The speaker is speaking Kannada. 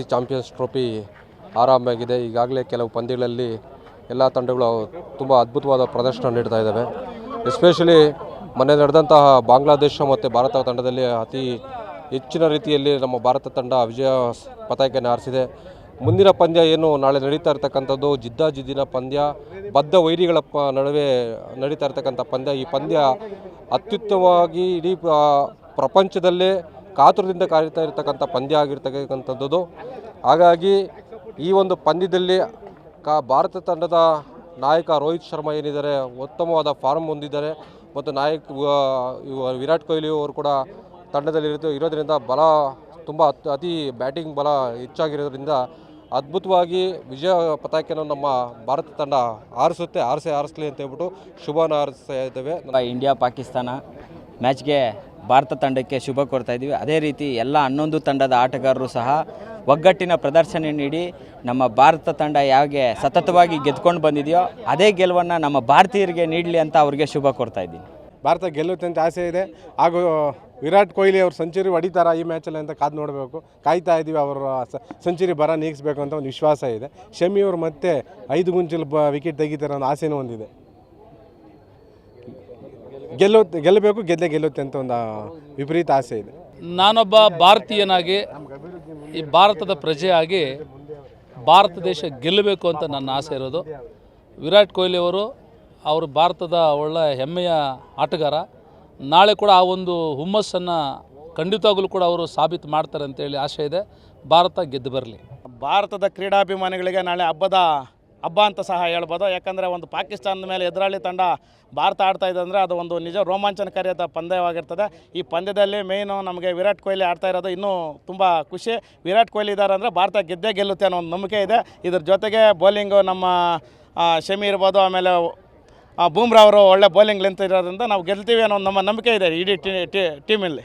ಚಾಂಪಿಯನ್ಸ್ ಟ್ರೋಫಿ ಆರಂಭವಾಗಿದೆ ಈಗಾಗಲೇ ಕೆಲವು ಪಂದ್ಯಗಳಲ್ಲಿ ಎಲ್ಲ ತಂಡಗಳು ತುಂಬ ಅದ್ಭುತವಾದ ಪ್ರದರ್ಶನ ನೀಡ್ತಾ ಇದ್ದಾವೆ. ಎಸ್ಪೆಷಲಿ ಮೊನ್ನೆ ನಡೆದಂತಹ ಬಾಂಗ್ಲಾದೇಶ ಮತ್ತು ಭಾರತ ತಂಡದಲ್ಲಿ ಅತಿ ಹೆಚ್ಚಿನ ರೀತಿಯಲ್ಲಿ ನಮ್ಮ ಭಾರತ ತಂಡ ವಿಜಯ ಪತಾಕೆಯನ್ನು ಹಾರಿಸಿದೆ. ಮುಂದಿನ ಪಂದ್ಯ ಏನು? ನಾಳೆ ನಡೀತಾ ಇರ್ತಕ್ಕಂಥದ್ದು ಜಿದ್ದಾಜಿದ್ದಿನ ಪಂದ್ಯ. ಬದ್ಧ ವೈರಿಗಳ ಪ ನಡುವೆ ನಡೀತಾ ಇರ್ತಕ್ಕಂಥ ಪಂದ್ಯ. ಈ ಪಂದ್ಯ ಅತ್ಯುತ್ತಮವಾಗಿ ಇಡೀ ಪ್ರಪಂಚದಲ್ಲೇ ಕಾತುರದಿಂದ ಕಾಯ್ತಾ ಇರತಕ್ಕಂಥ ಪಂದ್ಯ ಆಗಿರ್ತಕ್ಕಂಥದ್ದು. ಹಾಗಾಗಿ ಈ ಒಂದು ಪಂದ್ಯದಲ್ಲಿ ಕಾ ಭಾರತ ತಂಡದ ನಾಯಕ ರೋಹಿತ್ ಶರ್ಮಾ ಏನಿದ್ದಾರೆ, ಉತ್ತಮವಾದ ಫಾರ್ಮ್ ಹೊಂದಿದ್ದಾರೆ ಮತ್ತು ನಾಯಕ ವಿರಾಟ್ ಕೊಹ್ಲಿ ಅವರು ಕೂಡ ತಂಡದಲ್ಲಿ ಇರೋದರಿಂದ ಬಲ ತುಂಬ ಅತ್- ಅತಿ ಬ್ಯಾಟಿಂಗ್ ಬಲ ಹೆಚ್ಚಾಗಿರೋದ್ರಿಂದ ಅದ್ಭುತವಾಗಿ ವಿಜಯ ಪತಾಕೆಯನ್ನು ನಮ್ಮ ಭಾರತ ತಂಡ ಆರಿಸುತ್ತೆ ಆರಿಸೇ ಆರಿಸಲಿ ಅಂತ ಹೇಳ್ಬಿಟ್ಟು ಶುಭನ ಹಾರಿಸ್ತಾ ಇದ್ದೇವೆ. ಇಂಡಿಯಾ ಪಾಕಿಸ್ತಾನ ಮ್ಯಾಚ್ಗೆ ಭಾರತ ತಂಡಕ್ಕೆ ಶುಭ ಕೋರ್ತಾ ಇದ್ದೀವಿ. ಅದೇ ರೀತಿ ಎಲ್ಲ ಹನ್ನೊಂದು ತಂಡದ ಆಟಗಾರರು ಸಹ ಒಗ್ಗಟ್ಟಿನ ಪ್ರದರ್ಶನ ನೀಡಿ ನಮ್ಮ ಭಾರತ ತಂಡ ಯಾವಾಗೆ ಸತತವಾಗಿ ಗೆದ್ಕೊಂಡು ಬಂದಿದೆಯೋ ಅದೇ ಗೆಲುವನ್ನು ನಮ್ಮ ಭಾರತೀಯರಿಗೆ ನೀಡಲಿ ಅಂತ ಅವ್ರಿಗೆ ಶುಭ ಕೋರ್ತಾ ಇದ್ದೀನಿ. ಭಾರತ ಗೆಲ್ಲುತ್ತೆ ಅಂತ ಆಸೆ ಇದೆ. ಹಾಗೂ ವಿರಾಟ್ ಕೊಹ್ಲಿ ಅವರು ಸೆಂಚುರಿ ಹೊಡಿತಾರ ಈ ಮ್ಯಾಚಲ್ಲಿ ಅಂತ ಕಾದು ನೋಡಬೇಕು. ಕಾಯ್ತಾ ಇದ್ದೀವಿ ಅವರ ಸೆಂಚುರಿ ಬರ ನೀಗಿಸ್ಬೇಕು ಅಂತ ಒಂದು ವಿಶ್ವಾಸ ಇದೆ. ಶಮಿ ಅವರು ಮತ್ತೆ ಐದು ಗುಂಚಲು ಬ ವಿಕೆಟ್ ತೆಗಿತಾರೆ ಅನ್ನೋ ಆಸೆನೂ ಹೊಂದಿದೆ ಗೆಲ್ಲೋ ಗೆಲ್ಲಬೇಕು ಗೆದ್ದೆ ಗೆಲ್ಲುತ್ತೆ ಅಂತ ಒಂದು ವಿಪರೀತ ಆಸೆ ಇದೆ. ನಾನೊಬ್ಬ ಭಾರತೀಯನಾಗಿ ಈ ಭಾರತದ ಪ್ರಜೆಯಾಗಿ ಭಾರತ ದೇಶ ಗೆಲ್ಲಬೇಕು ಅಂತ ನನ್ನ ಆಸೆ ಇರೋದು. ವಿರಾಟ್ ಕೊಹ್ಲಿ ಅವರು ಅವರು ಭಾರತದ ಒಳ್ಳೆ ಹೆಮ್ಮೆಯ ಆಟಗಾರ. ನಾಳೆ ಕೂಡ ಆ ಒಂದು ಹುಮ್ಮಸ್ಸನ್ನು ಖಂಡಿತವಾಗಲೂ ಕೂಡ ಅವರು ಸಾಬೀತು ಮಾಡ್ತಾರೆ ಅಂತೇಳಿ ಆಸೆ ಇದೆ. ಭಾರತ ಗೆದ್ದು ಬರಲಿ. ಭಾರತದ ಕ್ರೀಡಾಭಿಮಾನಿಗಳಿಗೆ ನಾಳೆ ಹಬ್ಬದ ಹಬ್ಬ ಅಂತ ಸಹ ಹೇಳ್ಬೋದು. ಯಾಕಂದರೆ ಒಂದು ಪಾಕಿಸ್ತಾನದ ಮೇಲೆ ಎದುರಾಳಿ ತಂಡ ಭಾರತ ಆಡ್ತಾ ಇದೆ ಅಂದರೆ ಅದು ಒಂದು ನಿಜ ರೋಮಾಂಚನಕಾರಿಯಾದ ಪಂದ್ಯವಾಗಿರ್ತದೆ. ಈ ಪಂದ್ಯದಲ್ಲಿ ಮೇಯ್ನು ನಮಗೆ ವಿರಾಟ್ ಕೊಹ್ಲಿ ಆಡ್ತಾ ಇರೋದು ಇನ್ನೂ ತುಂಬ ಖುಷಿ. ವಿರಾಟ್ ಕೊಹ್ಲಿ ಇದ್ದಾರೆ ಅಂದರೆ ಭಾರತ ಗೆದ್ದೇ ಗೆಲ್ಲುತ್ತೆ ಅನ್ನೋ ಒಂದು ನಂಬಿಕೆ ಇದೆ. ಇದ್ರ ಜೊತೆಗೆ ಬೌಲಿಂಗು ನಮ್ಮ ಶಮಿ ಇರ್ಬೋದು, ಆಮೇಲೆ ಬೂಮ್ರಾ ಅವರು ಒಳ್ಳೆ ಬೌಲಿಂಗ್ ಲೆಂತ್ ಇರೋದ್ರಿಂದ ನಾವು ಗೆಲ್ತೀವಿ ಅನ್ನೋ ನಮ್ಮ ನಂಬಿಕೆ ಇದೆ ಇಡೀ ಟೀಮಲ್ಲಿ.